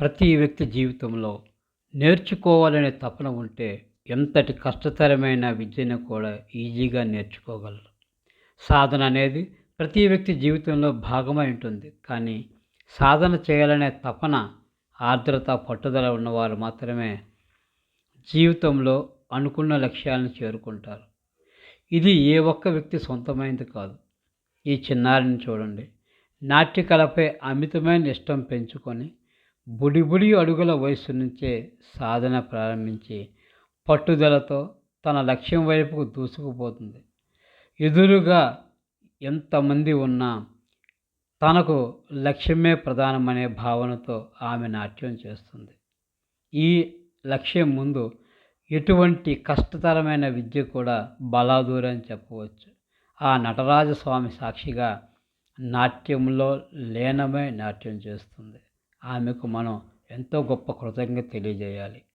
ప్రతి వ్యక్తి జీవితంలో నేర్చుకోవాలనే తపన ఉంటే ఎంతటి కష్టతరమైన విద్యను కూడా ఈజీగా నేర్చుకోగలరు. సాధన అనేది ప్రతి వ్యక్తి జీవితంలో భాగమై ఉంటుంది. కానీ సాధన చేయాలనే తపన ఆర్ద్రత పట్టుదల ఉన్నవారు మాత్రమే జీవితంలో అనుకున్న లక్ష్యాలను చేరుకుంటారు. ఇది ఏ ఒక్క వ్యక్తి సొంతమైనది కాదు. ఈ చిన్నారిని చూడండి. నాట్యకళపై అమితమైన ఇష్టం పెంచుకొని బుడిబుడి అడుగుల వయసు నుంచే సాధన ప్రారంభించి పట్టుదలతో తన లక్ష్యం వైపుకు దూసుకుపోతుంది. ఎదురుగా ఎంతమంది ఉన్నా తనకు లక్ష్యమే ప్రధానమనే భావనతో ఆమె నాట్యం చేస్తుంది. ఈ లక్ష్యం ముందు ఎటువంటి కష్టతరమైన విద్య కూడా బలాదూరని చెప్పవచ్చు. ఆ నటరాజస్వామి సాక్షిగా నాట్యంలో లీనమై నాట్యం చేస్తుంది. ఆమెకు మనం ఎంతో గొప్ప కృతజ్ఞత తెలియజేయాలి.